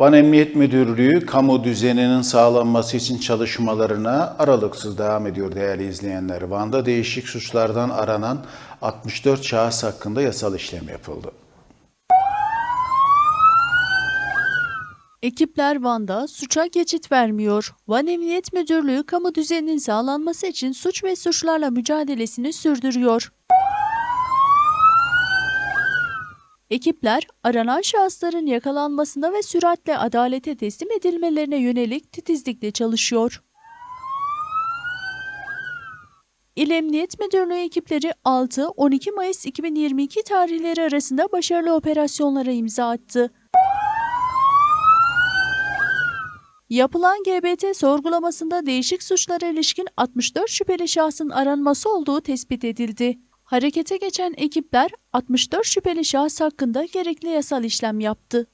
Van Emniyet Müdürlüğü kamu düzeninin sağlanması için çalışmalarına aralıksız devam ediyor değerli izleyenler. Van'da değişik suçlardan aranan 64 şahıs hakkında yasal işlem yapıldı. Ekipler Van'da suça geçit vermiyor. Van Emniyet Müdürlüğü kamu düzeninin sağlanması için suç ve suçlarla mücadelesini sürdürüyor. Ekipler aranan şahısların yakalanmasına ve süratle adalete teslim edilmelerine yönelik titizlikle çalışıyor. İl Emniyet Müdürlüğü ekipleri 6-12 Mayıs 2022 tarihleri arasında başarılı operasyonlara imza attı. Yapılan GBT sorgulamasında değişik suçlara ilişkin 64 şüpheli şahsın aranması olduğu tespit edildi. Harekete geçen ekipler 64 şüpheli şahıs hakkında gerekli yasal işlem yaptı.